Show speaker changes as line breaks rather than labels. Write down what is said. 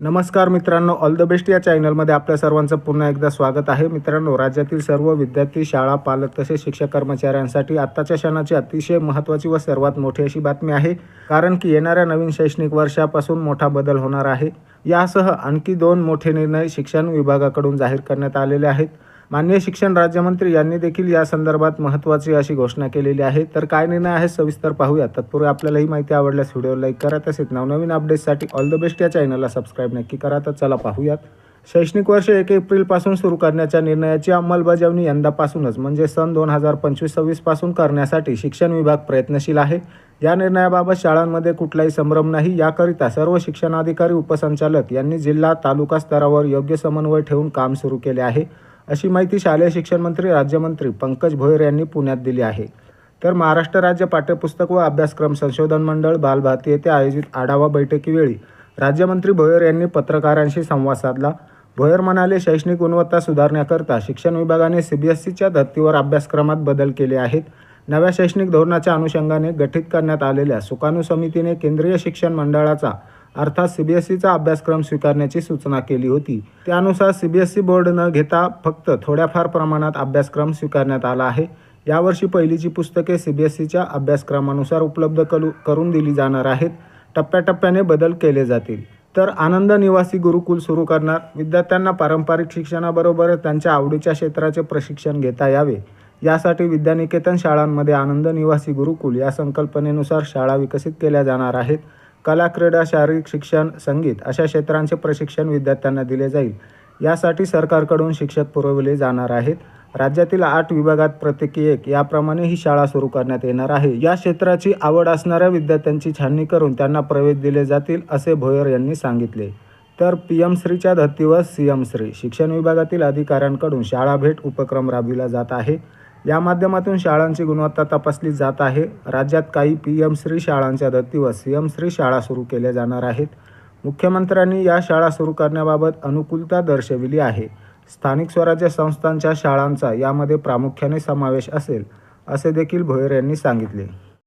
नमस्कार मित्रांनो all the best या चॅनलमध्ये आपल्या सर्वांचं पुन्हा एकदा स्वागत आहे. मित्रांनो राज्यातील सर्व विद्यार्थी शाळा पालक तसेच शिक्षक कर्मचाऱ्यांसाठी आत्ताच्या क्षणाची अतिशय महत्त्वाची व सर्वात मोठी अशी बातमी आहे. कारण की येणाऱ्या नवीन शैक्षणिक वर्षापासून मोठा बदल होणार आहे. यासह आणखी दोन मोठे निर्णय शिक्षण विभागाकडून जाहीर करण्यात आलेले आहेत. माननीय शिक्षण राज्यमंत्री यांनी देखील या संदर्भात महत्त्वाची अशी घोषणा केलेली आहे. तर काय निर्णय आहे सविस्तर पाहूया तत्पूर्वी आपल्याला ही माहिती आवडल्यास व्हिडिओ लाईक करा. तसेच नवनवीन अपडेट्ससाठी ऑल द बेस्ट या चॅनलला सबस्क्राईब नक्की करा. तर चला पाहूयात. शैक्षणिक वर्ष एक एप्रिलपासून सुरू करण्याच्या निर्णयाची अंमलबजावणी यंदापासूनच म्हणजे सन दोन हजार पंचवीस सव्वीसपासून करण्यासाठी शिक्षण विभाग प्रयत्नशील आहे. या निर्णयाबाबत शाळांमध्ये कुठलाही संभ्रम नाही. याकरिता सर्व शिक्षणाधिकारी उपसंचालक यांनी जिल्हा तालुका स्तरावर योग्य समन्वय ठेवून काम सुरू केले आहे. अशी माहिती शालेय शिक्षण मंत्री राज्यमंत्री पंकज भोयर यांनी पुण्यात दिली आहे. तर महाराष्ट्र राज्य पाठ्यपुस्तक व अभ्यासक्रम संशोधन मंडळ बालभारती येथे आयोजित आढावा बैठकीवेळी राज्यमंत्री भोयर यांनी पत्रकारांशी संवाद साधला. भोयर म्हणाले शैक्षणिक गुणवत्ता सुधारण्याकरता शिक्षण विभागाने सी बी एस सीच्या धर्तीवर अभ्यासक्रमात बदल केले आहेत. नव्या शैक्षणिक धोरणाच्या अनुषंगाने गठीत करण्यात आलेल्या सुकाणू समितीने केंद्रीय शिक्षण मंडळाचा अर्थात सीबीएसईचा अभ्यासक्रम स्वीकारण्याची सूचना केली होती. त्यानुसार सीबीएसई बोर्ड न घेता फक्त थोड्याफार प्रमाणात अभ्यासक्रम स्वीकारण्यात आला आहे. यावर्षी पहिलीची पुस्तके सीबीएसईच्या अभ्यासक्रमानुसार उपलब्ध करू करून दिली जाणार आहेत. टप्प्याटप्प्याने बदल केले जातील. तर आनंद निवासी गुरुकुल सुरू करणार. विद्यार्थ्यांना पारंपरिक शिक्षणाबरोबरच त्यांच्या आवडीच्या क्षेत्राचे प्रशिक्षण घेता यावे. यासाठी विद्यानिकेतन शाळांमध्ये आनंद निवासी गुरुकुल या संकल्पनेनुसार शाळा विकसित केल्या जाणार आहेत. कला क्रीडा शारीरिक शिक्षण संगीत अशा क्षेत्रांचे प्रशिक्षण विद्यार्थ्यांना दिले जाईल. यासाठी सरकारकडून शिक्षक पुरवले जाणार आहेत. राज्यातील आठ विभागात प्रत्येकी एक याप्रमाणे ही शाळा सुरू करण्यात येणार आहे. या क्षेत्राची आवड असणाऱ्या विद्यार्थ्यांची छाननी करून त्यांना प्रवेश दिले जातील असे भोयर यांनी सांगितले. तर पी एम श्रीच्या धर्तीवर सी एम श्री शिक्षण विभागातील अधिकाऱ्यांकडून शाळा भेट उपक्रम राबविला जात आहे. या माध्यमातून शाळांची गुणवत्ता तपासली जात आहे. राज्यात काही पी एम श्री शाळांच्या धर्तीवर सी एम श्री शाळा सुरू केल्या जाणार आहेत. मुख्यमंत्र्यांनी या शाळा सुरू करण्याबाबत अनुकूलता दर्शविली आहे. स्थानिक स्वराज्य संस्थांच्या शाळांचा यामध्ये प्रामुख्याने समावेश असेल असे देखील भोयर यांनी सांगितले.